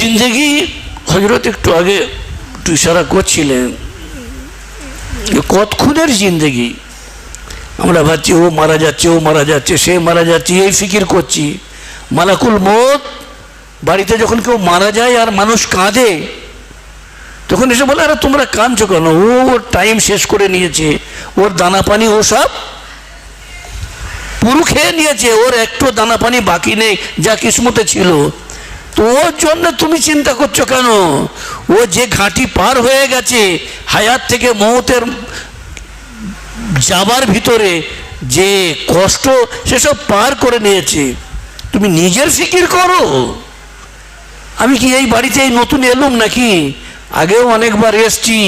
জিন্দগি হজরত একটু আগে একটু ইশারা করছিলেন কতক্ষণের জিন্দগি? আমরা ভাবছি, ও মারা যাচ্ছে, ও মারা যাচ্ছে, সে মারা যাচ্ছে, এই ফিকির করছি। মালাকুল মত বাড়িতে যখন কেউ মারা যায় আর মানুষ কাঁদে, তখন এসে বলে, আরে তোমরা কাঁদছো কেন? ও ওর টাইম শেষ করে নিয়েছে, ওর দানা পানি, ও সব পুরো খেয়ে নিয়েছে, ওর একটু দানা পানি বাকি নেই, যা কিসমতে ছিল। ওর জন্য তুমি চিন্তা করছ কেন? ও যে ঘাঁটি পার হয়ে গেছে, হায়াত থেকে মৌতের যাবার ভিতরে যে কষ্ট, সেসব পার করে নিয়েছে। তুমি নিজের ফিকির করো। আমি কি এই বাড়িতে নতুন এলুম নাকি? আগেও অনেকবার এসছি,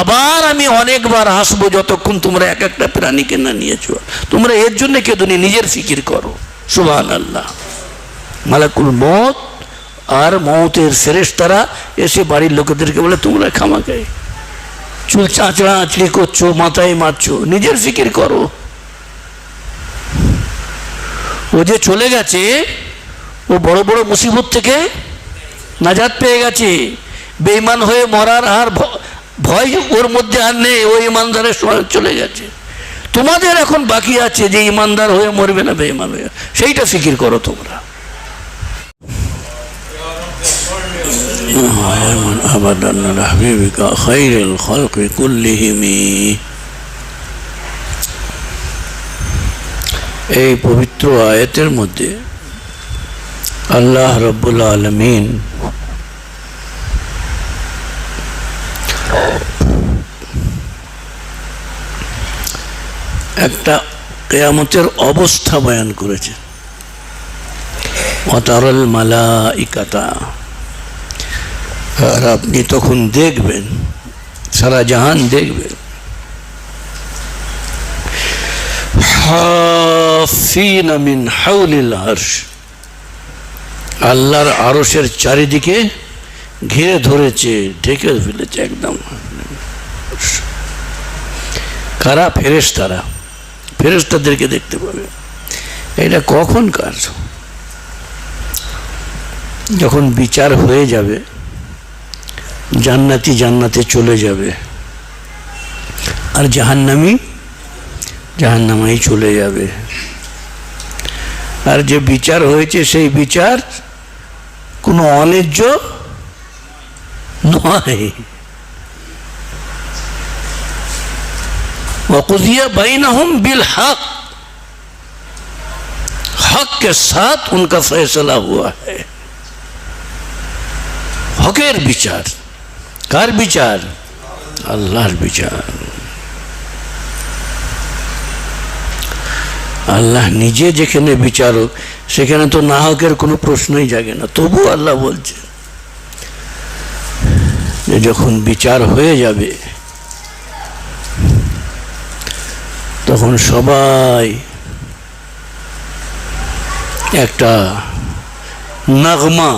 আবার আমি অনেকবার আসব যতক্ষণ তোমরা এক একটা প্রাণীকে না নিয়েছো তোমরা এর জন্য কেঁদুনি নিজের ফিকির করো। সুবাহ আল্লাহ মালাকুল মত আর মৌতের ফেরেশতারা এসে বাড়ির লোকেদেরকে বলে, তোমরা খামাকে চুল চাঁচড়া, আঁচড়ি করছ, মাথায় মারছো, নিজের ফিকির করো। ও যে চলে গেছে, ও বড় বড় মুসিবত থেকে নাজাত পেয়ে গেছে। বেইমান হয়ে মরার আর ভয় ওর মধ্যে আর নেই, ও ইমানদারের সময় চলে গেছে। তোমাদের এখন বাকি আছে যে ইমানদার হয়ে মরবে না বেইমান হয়ে। সেইটা ফিকির করো তোমরা। أبدا لحبيبك خير الخلق كلهم এই পবিত্র আয়াতের মধ্যে আল্লাহ রব্বুল আলমিন একটা কেয়ামতের অবস্থা বয়ান করেছে অতারল মালা ইকাতা আর আপনি তখন দেখবেন, সারা জাহান দেখবেন। আল্লাহর আরশের চারিদিকে ঘিরে ধরেছে, ঢেকে ফেলেছে একদম। কারা? ফেরেশতারা। ফেরেশতাদেরকে দেখতে পাবে। এটা কখন কার? যখন বিচার হয়ে যাবে জান্নাতি জান্নাতে চলে যাবে। আর জাহান্নামি জাহান্নামাই চলে যাবে। আর যে বিচার হয়েছে, সেই বিচার কোনো অন্যায্য নয়। وقضیہ بینہم বিল হক। کے ساتھ ان ফেসলা فیصلہ হকের বিচার। কার বিচার? আল্লাহর বিচার। আল্লাহ নিজে যেখানে বিচারক, সেখানে তো না হকের কোনো প্রশ্নই জাগে না। তবু আল্লাহ বলছে যে যখন বিচার হয়ে যাবে, তখন সবাই একটা নাগমা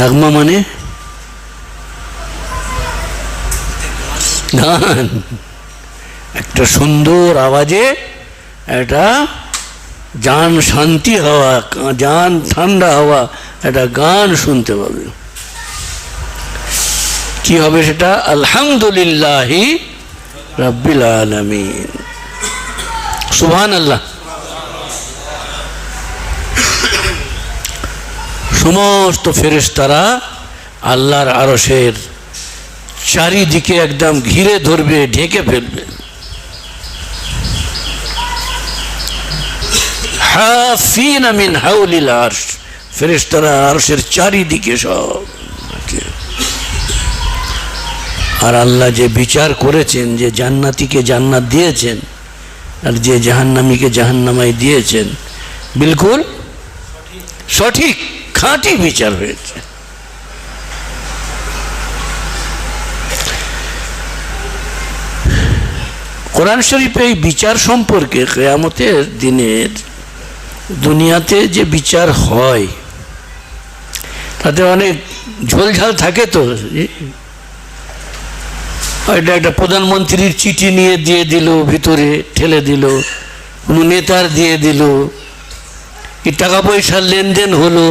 নাগমা মানে গান। একটা সুন্দর আওয়াজে একটা জান শান্তি হওয়া, জান ঠান্ডা হওয়া একটা গান শুনতে পাবে। কি হবে সেটা? আলহামদুলিল্লাহি রাব্বিল আলামিন। সুবহান আল্লাহ সমস্ত ফেরেশতারা আল্লাহর আরশের চারিদিকে একদম ঘিরে ধরবে, ঢেকে ফেলবে। হাফিন মিন হাউলিল আরশ, ফেরেশতারা আরশের চারিদিকে সব আর আল্লাহ যে বিচার করেছেন, যে জান্নাতিকে জান্নাত দিয়েছেন, আর যে জাহান্নামীকে জাহান্নামাই দিয়েছেন, বিলকুল সঠিক, খাঁটি বিচার হয়েছে। কোরআন শরীফে এই বিচার সম্পর্কে কেয়ামতের দিনের দুনিয়াতে যে বিচার হয়, তাতে অনেক ঝোলঝাল থাকে তো। এটা একটা প্রধানমন্ত্রীর চিঠি নিয়ে দিয়ে দিল, ভিতরে ঠেলে দিল, কোনো নেতার দিয়ে দিল টাকা পয়সার লেনদেন হলো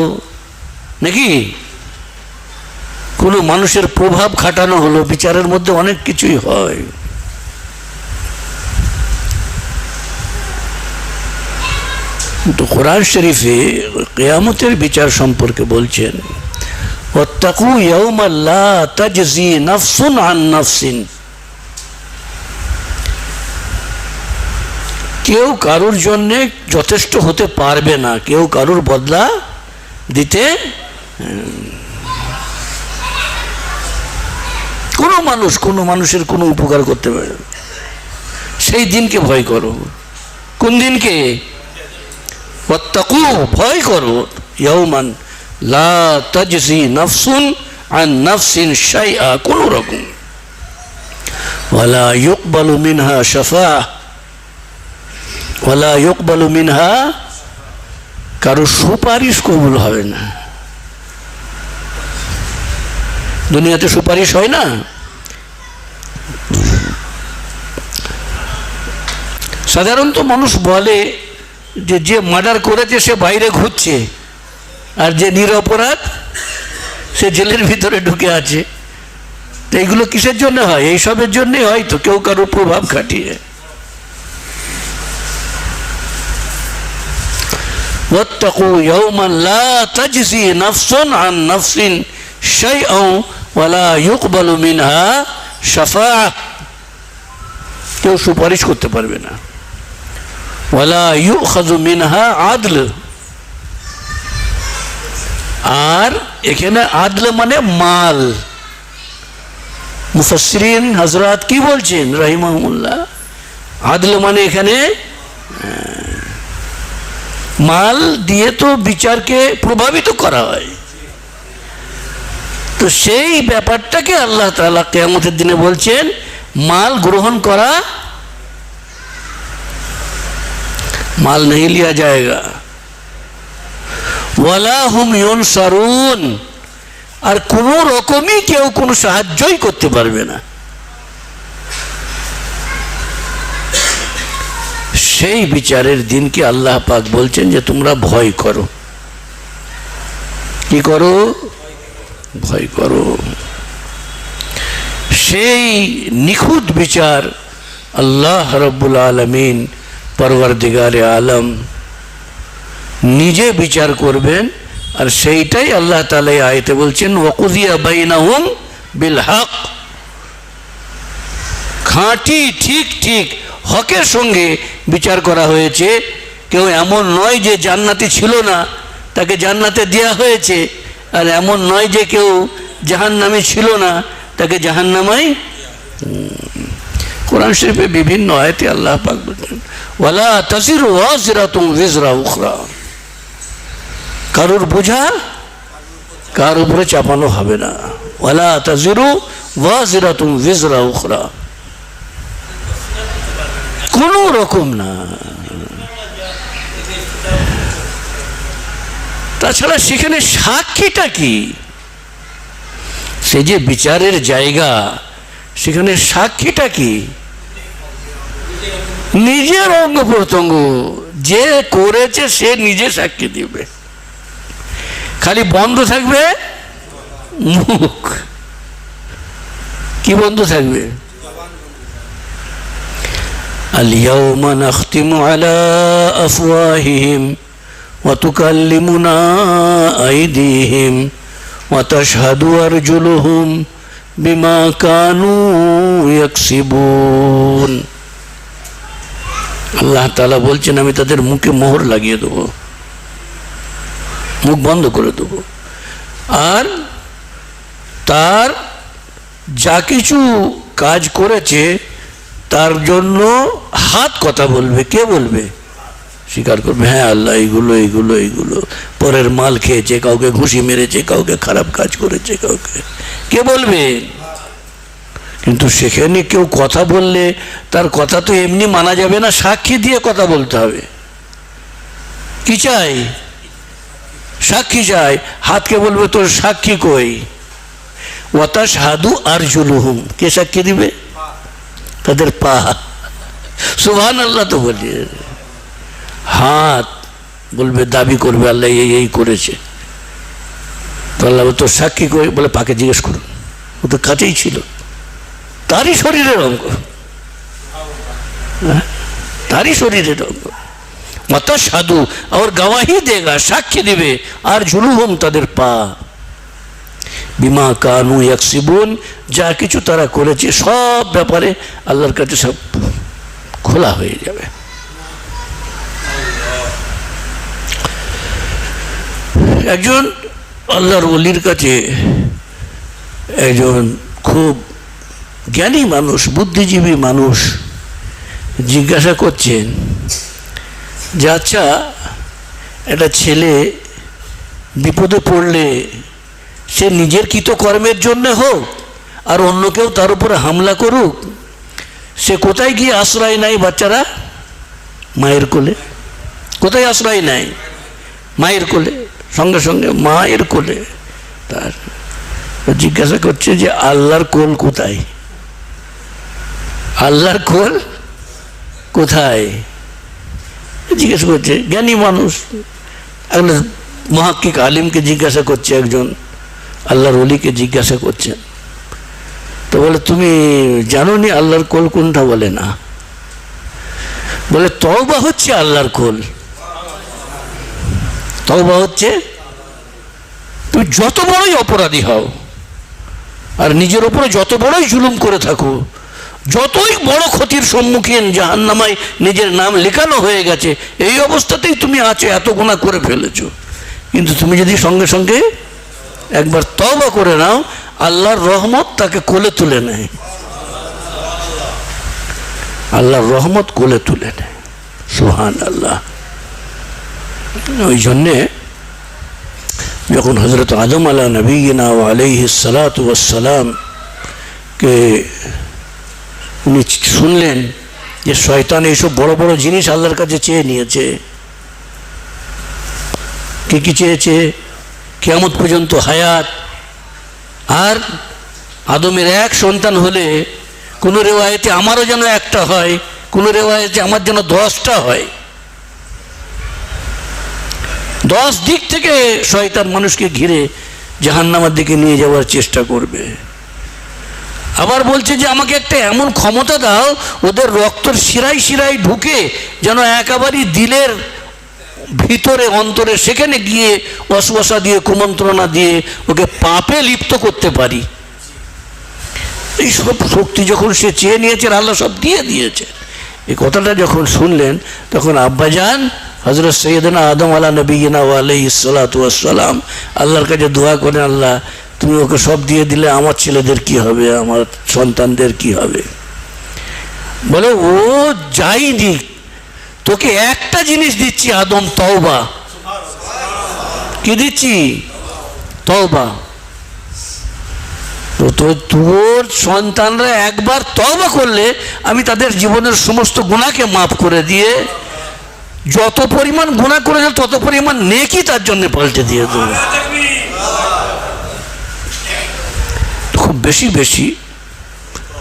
নাকি? কোনো মানুষের প্রভাব খাটানো হলো, বিচারের মধ্যে অনেক কিছুই হয়। তো কোরআন শরীফে কেয়ামতের বিচার সম্পর্কে বলছেন ওত্তাকু ইয়াউমাল্লা তাজজি নাফসুন আন নাফসিন। কেউ কারুর জন্যে যথেষ্ট হতে পারবে না, কেউ কারুর বদলা দিতে কোনো মানুষ, কোনো মানুষের কোনো উপকার করতে পারে। সেই দিনকে ভয় করো। কোন দিনকে? ওয়াত্তাকু, ভয় করো। ইয়ৌমান লা তাজজি নাফসুন আন নাফসিন শাইআ, কোনো রকম। ওয়ালা ইউকবালু মিনহা শাফাআ ওয়ালা ইউকবালু মিনহা, কারও সুপারিশ কবুল হবে না। দুনিয়াতে সুপারিশ হয় না? সাধারণত মানুষ বলে যে যে মার্ডার করেছে সে বাইরে ঘুরছে আর যে নিরপরাধ সে জেলের ভিতরে ঢুকে আছে তো এইগুলো কিসের জন্য হয় এইসবের জন্যই হয়তো কেউ কারো প্রভাব খাটিয়ে واتقوا يوما لا تجزي نفس عن نفس شيئا ولا يقبل منها شفاعة কেউ সুপারিশ করতে পারবে না আদল আর এখানে আদল মানে মাল। মুফাসসিরিন হযরত কি বলছেন? রাহিমাহুল্লাহ? আদল মানে এখানে মাল দিয়ে তো বিচারকে প্রভাবিত করা হয়। তো সেই ব্যাপারটাকে আল্লাহ তাআলা কেয়ামতের দিনে বলছেন, মাল গ্রহণ করা মাল नहीं लिया जाएगा ওয়ালা হুম সারুন আর কোনো রকমই কেউ কোনো সাহায্যই করতে পারবে না সেই বিচারের দিনকে আল্লাহ পাক বলছেন যে তোমরা ভয় করো কি করো ভয় করো সেই নিখুঁত বিচার আল্লাহ রব্বুল আলমিন পরবর্দিগারে আলম নিজে বিচার করবেন, আর সেইটাই আল্লাহ তালা এই আয়তে বলছেন ওকুদিয়া বাইনাহুম বিল হক। খাঁটি ঠিক ঠিক হকের সঙ্গে বিচার করা হয়েছে। কেউ এমন নয় যে জান্নাতি ছিল না, তাকে জান্নাতে দেওয়া হয়েছে, আর এমন নয় যে কেউ জাহান্নামে ছিল না, তাকে জাহান্নামাই কোরআন শরীফে বিভিন্ন আয়তে আল্লাহ পাক ওয়ালা তাসির ওয়াজিরাতুম বিজরা উখরা। কারোর বোঝা কার উপরে চাপানো হবে না। ওয়ালা তাজিরু ওয়াজিরাতুম বিজরা উখরা। কোনো রকম না। তাছাড়া সেখানে সাক্ষীটা কি? সে যে বিচারের জায়গা, সেখানে সাক্ষীটা কি? নিজের অঙ্গ প্রত্যঙ্গ যে করেছে সে নিজে সাক্ষী দিবে খালি বন্ধ থাকবে মুখ কি বন্ধ থাকবে اليوم نختم على أفواههم وتكلمنا أيديهم وتشهد أرجلهم بما كانوا يكسبون আল্লাহ তালা বলছেন, আমি তাদের মুখে মোহর লাগিয়ে দেবো। মুখ বন্ধ করে দেবো। আর তার যা কিছু কাজ করেছে, তার জন্য হাত কথা বলবে। কে বলবে? স্বীকার করবে হ্যাঁ আল্লাহ, এইগুলো এইগুলো এইগুলো। পরের মাল খেয়েছে, কাউকে ঘুষি মেরেছে, কাউকে খারাপ কাজ করেছে, কাউকে। কে বলবে? কিন্তু সেখানে কেউ কথা বললে তার কথা তো এমনি মানা যাবে না, সাক্ষী দিয়ে কথা বলতে হবে। কি চাই? সাক্ষী চাই। হাতকে বলবে তোর সাক্ষী কই? ওয়াতা সাধু আর জুলুহুম কে সাক্ষী দিবে? তাদের পা। সুহান আল্লাহ তো বলি। হাত বলবে, দাবি করবে, আল্লাহ এই এই করেছে। তো আল্লাহ তোর সাক্ষী কই? বলে, পাকে জিজ্ঞেস করুন। ও তো কাছেই ছিল। তারই শরীরের অঙ্গ। হ্যাঁ? তারই শরীরের অঙ্গ। মাতা সাধু আর গওয়াহি দেগা, সাক্ষী দিবে, আর জুলুহম তাদের পা। বিমা কানু ইয়াকসিবুন, যা কিছু তারা করেছে, সব ব্যাপারে আল্লাহর কাছে সব খোলা হয়ে যাবে। একজন আল্লাহর অলির কাছে একজন খুব জ্ঞানী মানুষ, বুদ্ধিজীবী মানুষ জিজ্ঞাসা করছেন যে আচ্ছা একটা ছেলে বিপদে পড়লে সে নিজের কৃতকর্মের জন্য হোক আর অন্য কেউ তার উপরে হামলা করুক, সে কোথায় গিয়ে আশ্রয় নেয় বাচ্চারা? মায়ের কোলে। কোথায় আশ্রয় নেয়? মায়ের কোলে। সঙ্গে সঙ্গে মায়ের কোলে। তার জিজ্ঞাসা করছে যে আল্লাহর কোল কোথায়? আল্লাহর কোল কোথায়? জিজ্ঞাসা করছে, জ্ঞানী মানুষ। একজন মহাক্কিক আলিমকে জিজ্ঞাসা করছে, একজন আল্লাহর অলিকে জিজ্ঞাসা করছে। তো বলে, তুমি জানো নি আল্লাহর কোল কোনটা? বলে, না। বলে, তওবা হচ্ছে আল্লাহর কোল। তওবা হচ্ছে, তুমি যত বড়ই অপরাধী হও, আর নিজের উপরে যত বড়ই জুলুম করে থাকো যতই বড় ক্ষতির সম্মুখীন জাহান্নামায় নিজের নাম লেখানো হয়ে গেছে, এই অবস্থাতেই তুমি আছো, এত গুণা করে ফেলেছো। কিন্তু তুমি যদি সঙ্গে সঙ্গে একবার তবা করে নাও, আল্লাহর রহমত তাকে কোলে তুলে নেয়। আল্লাহর রহমত কোলে তুলে নেয়। সুহান আল্লাহ ওই জন্যে যখন হজরত আদম আলা নবীনা ও আলহি সালাতাম কে উনি শুনলেন যে শয়তান এইসব বড় বড় জিনিস আল্লাহর কাছে চেয়ে নিয়েছে। কি কি চেয়েছে? কেমন পর্যন্ত হায়াত। আর আদমের এক সন্তান হলে কোনো রেওয়ায়তে আমারও যেন একটা হয়, কোনো রেওয়ায়তে আমার যেন দশটা হয়। দশ দিক থেকে শয়তান মানুষকে ঘিরে জাহান্নামার দিকে নিয়ে যাওয়ার চেষ্টা করবে। আবার বলছে যে আমাকে একটা এমন ক্ষমতা দাও, ওদের রক্তর শিরাই শিরাই ঢুকে যেন একেবারেই দিলের ভিতরে, অন্তরে সেখানে গিয়ে অশ্বাসা দিয়ে, কুমন্ত্রণা দিয়ে ওকে পাপে লিপ্ত করতে পারি। এই সব শক্তি যখন সে চেয়ে নিয়েছে, আল্লাহ সব দিয়ে দিয়েছে। এই কথাটা যখন শুনলেন, তখন আব্বাজান হজরত সৈয়দনা আদম আলা নবীনা আলাই সালাম, আল্লাহর কাছে দোয়া করেন, আল্লাহ তুমি ওকে সব দিয়ে দিলে আমার ছেলেদের কি হবে? আমার সন্তানদের কি হবে? বলে, ও যাইনি তোকে একটা জিনিস দিচ্ছি, আদম, তওবা। কি দিচ্ছি? তওবা। তো তোর সন্তানরা একবার তওবা করলে আমি তাদের জীবনের সমস্ত গুণাকে মাফ করে দিয়ে, যত পরিমাণ গুণা করেছে, তত পরিমাণ নেকি তার জন্য পাল্টে দিয়ে দেবো। খুব বেশি বেশি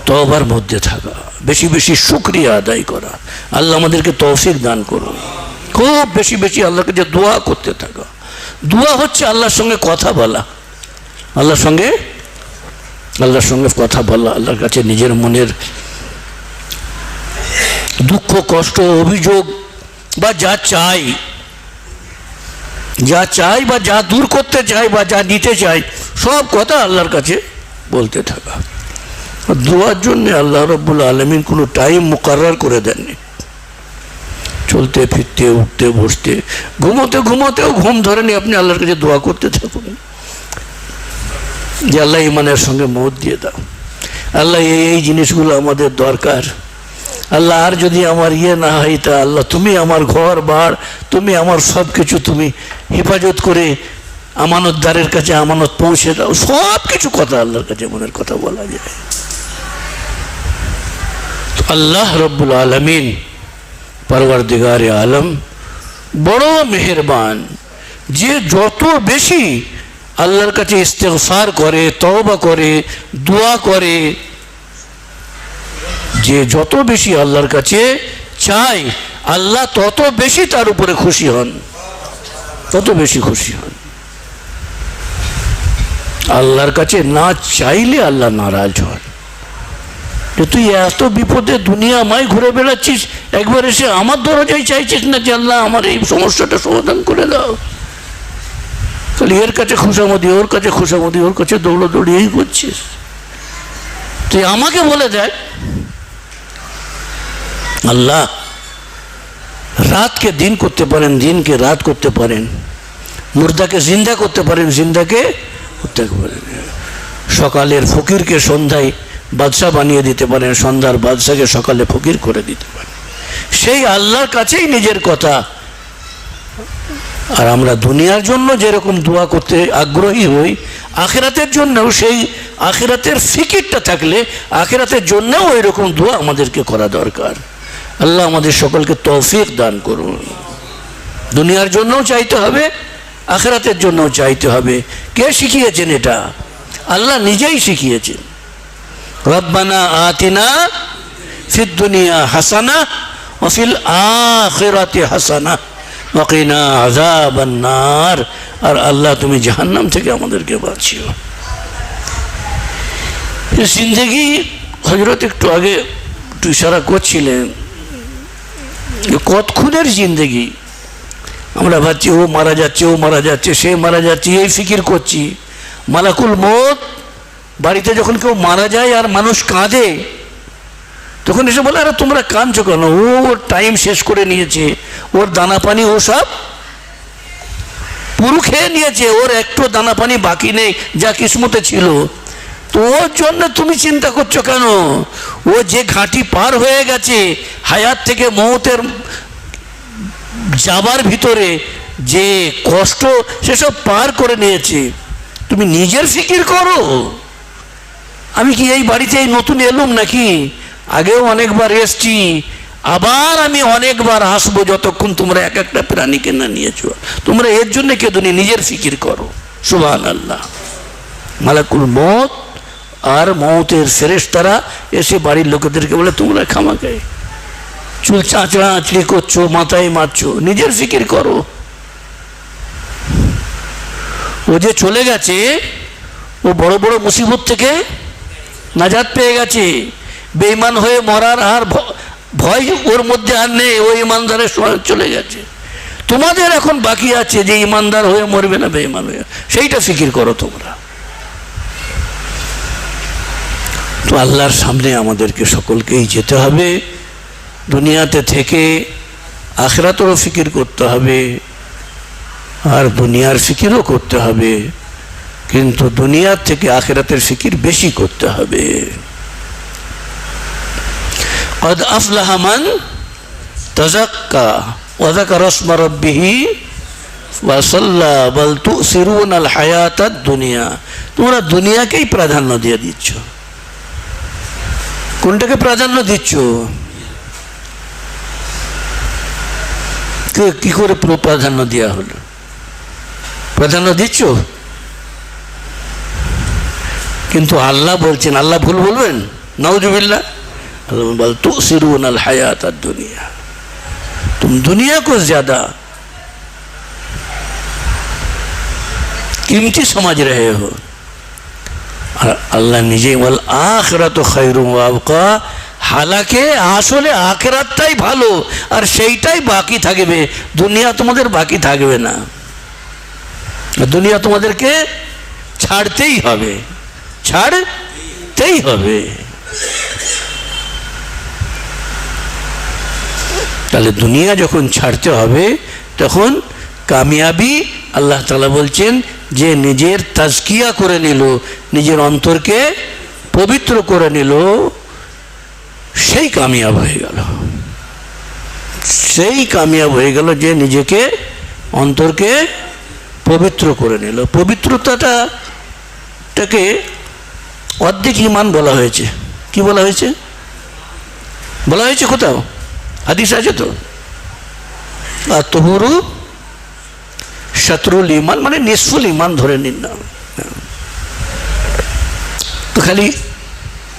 তবার মধ্যে থাকা, বেশি বেশি শুক্রিয়া আদায় করা। আল্লাহ আমাদেরকে তৌফিক দান করুন। খুব বেশি বেশি আল্লাহকে যে দোয়া করতে থাকা। দোয়া হচ্ছে আল্লাহর সঙ্গে কথা বলা। আল্লাহর সঙ্গে আল্লাহর সঙ্গে কথা বলা, আল্লাহর কাছে নিজের মনের দুঃখ, কষ্ট, অভিযোগ বা যা চাই যা চাই বা যা দূর করতে চাই বা যা নিতে চাই, সব কথা আল্লাহর কাছে বলতে থাকা। দোয়ার জন্য আল্লাহ রব্বুল আলমিন কোনো টাইম মোকারর করে দেননি। চলতে, ফিরতে, উঠতে, বসতে, ঘুমোতে, ঘুমোতেও ঘুম ধরেনি। আপনি আল্লাহর কাছে দোয়া করতে থাকুন। যে আল্লাহ ইমানের সঙ্গে মত দিয়ে দাও। আল্লাহ এই এই জিনিসগুলো আমাদের দরকার। আল্লাহ আর যদি আমার ইয়ে না হয়, তা আল্লাহ তুমি আমার ঘর বার তুমি আমার সব কিছু তুমি হেফাজত করে আমানতদারের কাছে আমানত পৌঁছে দাও। সব কিছু কথা আল্লাহর কাছে মনের কথা বলা যায়। আল্লাহ রব্বুল আলমিন পরওয়ার দিগারে আলম বড় মেহেরবান, যে যত বেশি আল্লাহর কাছে ইস্তেফার করে, তওবা করে, দোয়া করে, যে যত বেশি আল্লাহর কাছে চায়, আল্লাহ তত বেশি তার উপরে খুশি হন। তত বেশি খুশি হন। আল্লাহর কাছে না চাইলে আল্লাহ নারাজ হন। তুই এত বিপদে দুনিয়ামায় ঘুরে বেড়াচ্ছিস, একবার এসে আমার দরজায় চাইছিস না যে আল্লাহ আমার এই সমস্যাটা সমাধান করে দাও। তাহলে এর কাছে খুশামদি ওর কাছে খুশামদি ওর কাছে দৌড়াদৌড়ি এই করছিস। তুই আমাকে বলে দেয় আল্লাহ রাতকে দিন করতে পারেন, দিনকে রাত করতে পারেন। মুর্দাকে জিন্দা করতে পারেন, জিন্দাকে সকালের ফকিরকে সন্ধ্যায় বাদশাহ বানিয়ে দিতে পারেন, সন্ধ্যার বাদশাকে সকালে ফকির করে দিতে পারেন। সেই আল্লাহর কাছেই নিজের কথা। আর আমরা দুনিয়ার জন্য যেরকম দোয়া করতে আগ্রহী হই, আখেরাতের জন্যও সেই আখেরাতের ফিকিরটা থাকলে আখেরাতের জন্যও ওই রকম দোয়া আমাদেরকে করা দরকার। আল্লাহ আমাদের সকলকে তৌফিক দান করুন। দুনিয়ার জন্যও চাইতে হবে আখেরাতের জন্য চাইতে হবে। কে শিখিয়েছেন এটা? আল্লাহ নিজেই শিখিয়েছেন। রব্বানা আতিনা ফিদ দুনিয়া হাসানা ওফিল আখিরাতে হাসানা। ওকিনা আজাবান্নার আর আল্লাহ, তুমি জাহান্নাম থেকে আমাদেরকে বাঁচিও। জিন্দগি হজরত একটু আগে একটু ইশারা করছিলেন কতক্ষণের জিন্দগি? আমরা ভাবছি, ও মারা যাচ্ছে, ও মারা যাচ্ছে, সে মারা যাচ্ছে, এই ফিকির করছি। মালাকুল মত বাড়িতে যখন কেউ মারা যায় আর মানুষ কাঁদে, তখন এসে বলে, আরে, তোমরা কাঁদছো কেন? ও ওর টাইম শেষ করে নিয়েছে, ওর দানা পানি, ও সব পুরু খেয়ে নিয়েছে, ওর একটু দানা পানি বাকি নেই, যা কিসমতে ছিল। তো ওর জন্য তুমি চিন্তা করছ কেন? ও যে ঘাঁটি পার হয়ে গেছে, হায়াত থেকে মৌতের যাবার ভিতরে যে কষ্ট, সেসব পার করে নিয়েছে। তুমি নিজের ফিকির করো। আমি কি এই বাড়িতে এই নতুন এলুম নাকি? আগেও অনেকবার এসছি, আবার আমি অনেকবার আসব যতক্ষণ তোমরা এক একটা প্রাণীকে না নিয়েছো। তোমরা এর জন্য কে তুমি নিজের ফিকির করো। সুবান আল্লাহ মালাকুল মত আর মৌতের ফেরেশতারা এসে বাড়ির লোকেদেরকে বলে, তোমরা খামাকে চুল চাঁচড়া আঁচড়ি করছ, মাথায় মারছো, নিজের ফিকির করো। ও যে চলে গেছে, ও বড় বড় মুসিবত থেকে নাজাত পেয়ে গেছে। বেঈমান হয়ে মরার আর ভয় ওর মধ্যে আর নেই, ও ইমানদারের সময় চলে গেছে। তোমাদের এখন বাকি আছে যে ইমানদার হয়ে মরবে না বেঈমান হয়ে। সেইটা ফিকির করো তোমরা। তো আল্লাহর সামনে আমাদেরকে সকলকেই যেতে হবে। দুনিয়াতে থেকে আখরাতেরও ফিকির করতে হবে, আর দুনিয়ার ফিকিরও করতে হবে, কিন্তু দুনিয়ার থেকে আখেরাতের ফিকির বেশি করতে হবে। কদ আফলাহামান তাজাক্কা ওয়াজাকা রসমা রব্বিহি বল তু সিরুন আল হায়াতার দুনিয়া তোমরা দুনিয়াকেই প্রাধান্য দিয়ে দিচ্ছ। কোনটাকে প্রাধান্য দিচ্ছ? কে- কি করে প্র- প্রাধান্য দেওয়া হলো প্রাধান্য দিচ্ছ কিন্তু আল্লাহ বলছেন আল্লাহ ভুল বলবেন नौजुबिल्ला बल तो सिरून अल हयात दुनिया तुम दुनिया को ज्यादा कीमती समझ रहे हो আর আল্লাহ নিজেই বল আখরা তো খৈরুম আবকা হালাকে আসলে আখেরাতটাই ভালো, আর সেইটাই বাকি থাকবে। দুনিয়া তোমাদের বাকি থাকবে না। দুনিয়া তোমাদেরকে ছাড়তেই হবে। ছাড়তেই হবে। তাহলে দুনিয়া যখন ছাড়তে হবে, তখন কামিয়াবি আল্লাহ তালা বলছেন যে নিজের তাজকিয়া করে নিল, নিজের অন্তরকে পবিত্র করে নিল। সেই কামিয়াব হয়ে গেল। সেই কামিয়াব হয়ে গেল যে নিজেকে অন্তরকে পবিত্র করে নিল। পবিত্রতাটা টাকে অর্ধেক ইমান বলা হয়েছে। কি বলা হয়েছে? বলা হয়েছে কোথাও? হাদিস আছে তো? আর তহুরু শত্রুল ইমান মানে নিসফুল ইমান ধরে নিন না। তো খালি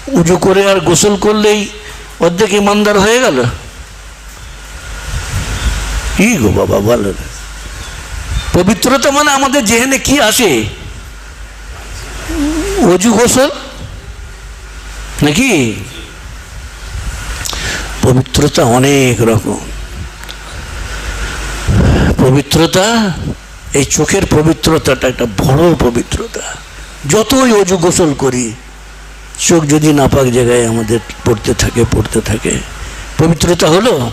উজু করে আর গোসল করলেই অর্ধেক ইমানদার হয়ে গেল? কি গো বাবা বলেন। পবিত্রতা মানে আমাদের যেখানে কি আসে? অজু গোসল? নাকি? পবিত্রতা অনেক রকম। পবিত্রতা? এই চোখের পবিত্রতাটা একটা বড় পবিত্রতা। যতই অজু গোসল করি চোখ যদি নাপাক জায়গায় আমাদের পড়তে থাকে পড়তে থাকে। পবিত্রতা হলো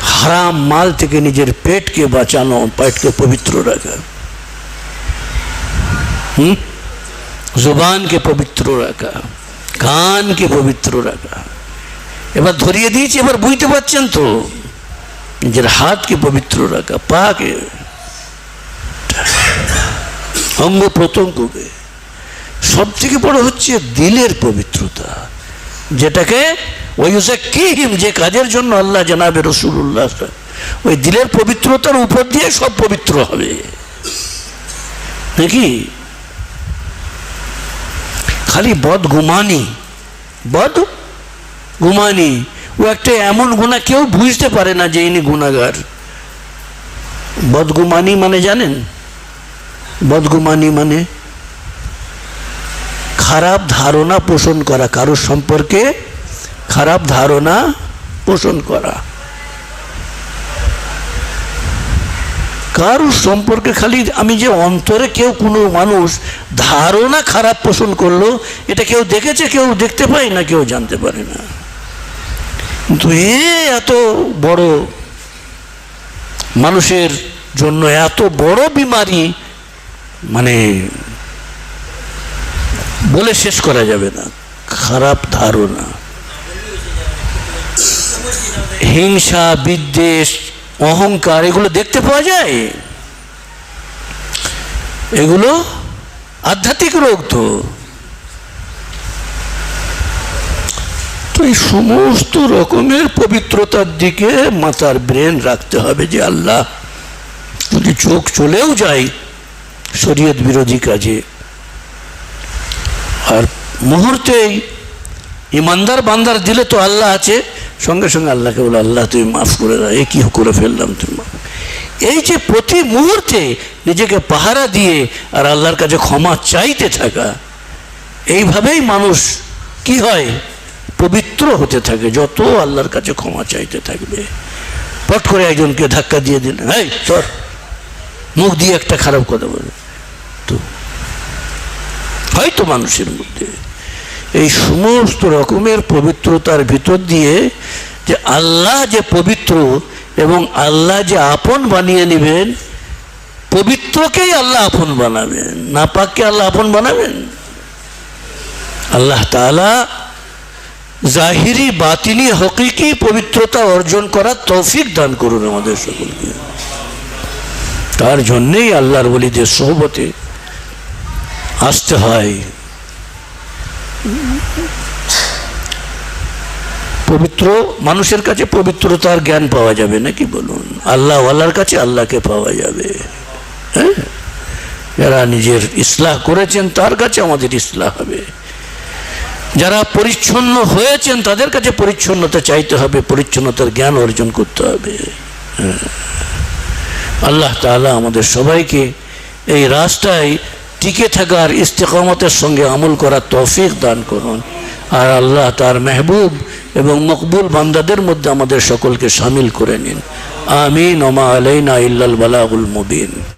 হারাম মাল থেকে নিজের পেটকে বাঁচানো, পেটকে পবিত্র রাখা। হুম? জুবানকে পবিত্র রাখা কানকে পবিত্র রাখা। এবার ধরিয়ে দিয়েছি, এবার বুঝতে পারছেন তো? নিজের হাতকে পবিত্র রাখা, পাকে। অঙ্গ প্রত্যঙ্গকে। সব থেকে বড় হচ্ছে দিলের পবিত্রতা, যেটাকে ওই কিহিম যে কাজের জন্য আল্লাহ জানাবে রসুল্লাহ ওই দিলের পবিত্রতার উপর দিয়ে সব পবিত্র হবে। নাকি খালি বদ গুমানি বদ গুমানি, ও একটা এমন গুণা কেউ বুঝতে পারে না যে ইনি গুণাগার। বদগুমানি মানে জানেন? বদগুমানি মানে খারাপ ধারণা পোষণ করা, কারোর সম্পর্কে খারাপ ধারণা পোষণ করা। কারোর সম্পর্কে খালি আমি যে অন্তরে কেউ কোনো মানুষ ধারণা খারাপ পোষণ করল, এটা কেউ দেখেছে, কেউ দেখতে পায় না, কেউ জানতে পারে না। কিন্তু এ এত বড় মানুষের জন্য এত বড় বিমারি মানে বলে শেষ করা যাবে না। খারাপ ধারণা। হিংসা, বিদ্বেষ, অহংকার, এগুলো দেখতে পাওয়া যায়। এগুলো আধ্যাত্মিক রোগ তো। এই সমস্ত রকমের পবিত্রতার দিকে মাথার ব্রেন রাখতে হবে যে আল্লাহ যদি চোখ চলেও যায়, শরীয়ত বিরোধী কাজে আর মুহূর্তেই ইমানদার বান্দার দিলে তো আল্লাহ আছে। সঙ্গে সঙ্গে আল্লাহকে বলে, আল্লাহ তুমি মাফ করে দাও এ কি করে ফেললাম তুমি এই যে প্রতি মুহূর্তে নিজেকে পাহারা দিয়ে আর আল্লাহর কাছে ক্ষমা চাইতে থাকা, এইভাবেই মানুষ কি হয়? পবিত্র হতে থাকে, যত আল্লাহর কাছে ক্ষমা চাইতে থাকবে। পট করে একজনকে ধাক্কা দিয়ে দিলেন, এই সর মুখ দিয়ে একটা খারাপ কথা বলে। তো হয়তো মানুষের মধ্যে। এই সমস্ত রকমের পবিত্রতার ভিতর দিয়ে যে আল্লাহ যে পবিত্র এবং আল্লাহ যে আপন বানিয়ে নেবেন, পবিত্রকেই আল্লাহ আপন বানাবেন, নাপাককে আল্লাহ আপন বানাবেন। আল্লাহ তাআলা জাহিরি, বাতিনি, হকিকি পবিত্রতা অর্জন করার তৌফিক দান করুন আমাদের সকলকে। তার জন্যেই আল্লাহর বলিদের সোহবতে আসতে হয়। পবিত্র, মানুষের কাছে পবিত্রতার জ্ঞান পাওয়া যাবে নাকি বলুন? আল্লাহ আল্লাহর কাছে আল্লাহকে পাওয়া যাবে। হ্যাঁ? যারা নিজের ইসলাহ করেছেন, তার কাছে আমাদের ইসলাহ হবে। যারা পরিচ্ছন্ন হয়েছেন, তাদের কাছে পরিচ্ছন্নতা চাইতে হবে, পরিচ্ছন্নতার জ্ঞান অর্জন করতে হবে। হ্যাঁ। আল্লাহ তাআলা আমাদের সবাইকে এই রাস্তায় টিকে থাকার ইস্তেকামতের সঙ্গে আমল করার তৌফিক দান করুন। আর আল্লাহ তার মেহবুব এবং মকবুল বান্দাদের মধ্যে আমাদের সকলকে সামিল করে নিন। আমিন, ওমা আলাইনা ইল্লাল বালাগুল মুবিন।